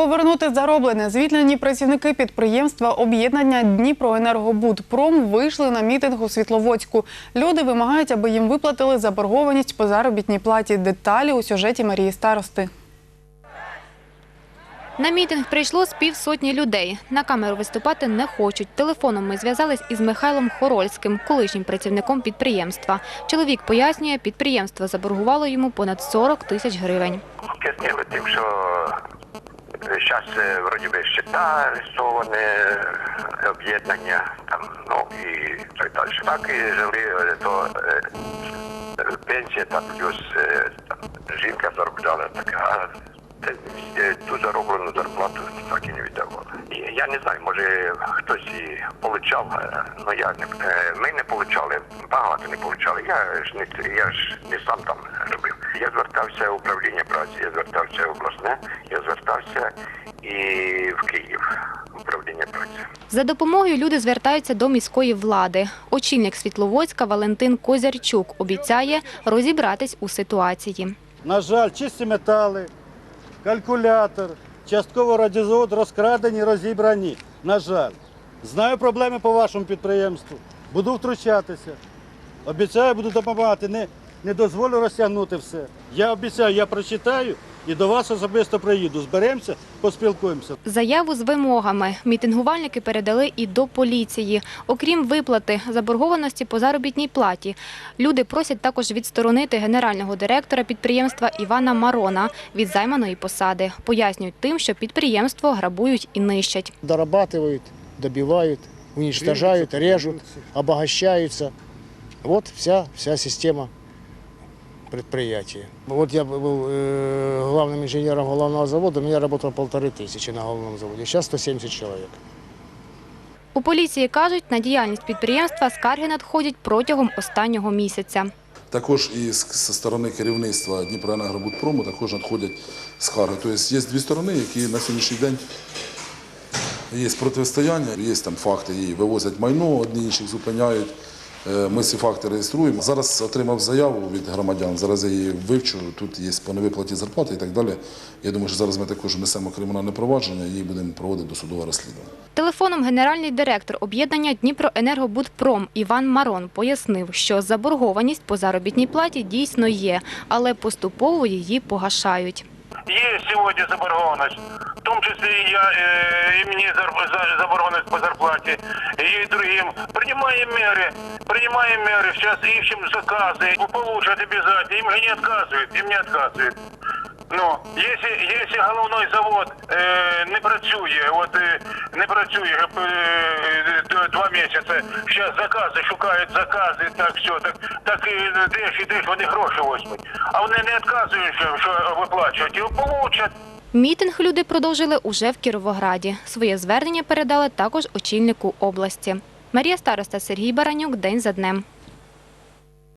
Повернути зароблене звільнені працівники підприємства об'єднання Дніпроенергобудпром вийшли на мітинг у Світловодську. Люди вимагають, аби їм виплатили заборгованість по заробітній платі. Деталі у сюжеті Марії Старости. На мітинг прийшло з півсотні людей. На камеру виступати не хочуть. Телефоном ми зв'язались із Михайлом Хорольським, колишнім працівником підприємства. Чоловік пояснює, підприємство заборгувало йому понад 40 тисяч гривень. Пояснили тим, що зараз вроді би щита арестовані, е, об'єднання, там, ну і так далі. Так і жили, е, то е, е, пенсія там плюс е, там, жінка заробляла так, а те, е, ту зароблену зарплату так і не віддавала. І Я не знаю, може хтось і получав, е, ну я не е, ми не получали, багато не получали. Я ж не я ж не сам там робив. Я звертався в управління праці, я звертався в обласне, я звертався і в Київ управління праці. За допомогою люди звертаються до міської влади. Очільник Світловодська Валентин Козярчук обіцяє розібратись у ситуації. На жаль, чисті метали, калькулятор, частково радіозавод розкрадені, розібрані. На жаль. Знаю проблеми по вашому підприємству. Буду втручатися. Обіцяю, буду допомагати. Не, не дозволю розтягнути все. Я обіцяю, я прочитаю і до вас особисто приїду. Зберемося, поспілкуємося. Заяву з вимогами мітингувальники передали і до поліції. Окрім виплати заборгованості по заробітній платі, люди просять також відсторонити генерального директора підприємства Івана Марона від займаної посади. Пояснюють тим, що підприємство грабують і нищать. дорабатывают, добивают, уничтожают, режут, обогащаются. Вот вся, вся система предприятия. Вот я был э, главным инженером головного завода, у меня работало полторы тысячи на головном заводе, сейчас 170 человек. У поліції кажуть, на діяльність підприємства скарги надходять протягом останнього місяця. Також і з зі сторони керівництва Дніпроенергобудпрому також надходять скарги. Тобто є дві сторони, які на сьогоднішній день є протистояння, є там факти, і вивозять майно, одні інших зупиняють. Е, Ми ці факти реєструємо. Зараз отримав заяву від громадян, зараз я її вивчу, тут є по невиплаті зарплати і так далі. Я думаю, що зараз ми також внесемо кримінальне провадження і будемо проводити досудове розслідування. Телефоном генеральний директор об'єднання Дніпроенергобудпром Іван Марон пояснив, що заборгованість по заробітній платі дійсно є, але поступово її погашають Есть сегодня заборгованность, в том числе и я, э, и мне зар- за- заборгованность по зарплате, и другим. Принимаем меры, принимаем меры, сейчас ищем заказы, получат обязательно, им же не отказывают, им не отказывают. Ну, якщо, якщо головний завод е, не працює, от е, не працює е, д- два місяці, зараз закази шукають закази, так все, так, так і де ж і де ж вони гроші возьмуть. А вони не відказують, що виплачують, і получать. Мітинг люди продовжили уже в Кіровограді. Своє звернення передали також очільнику області. Марія Староста, Сергій Баранюк. День за днем.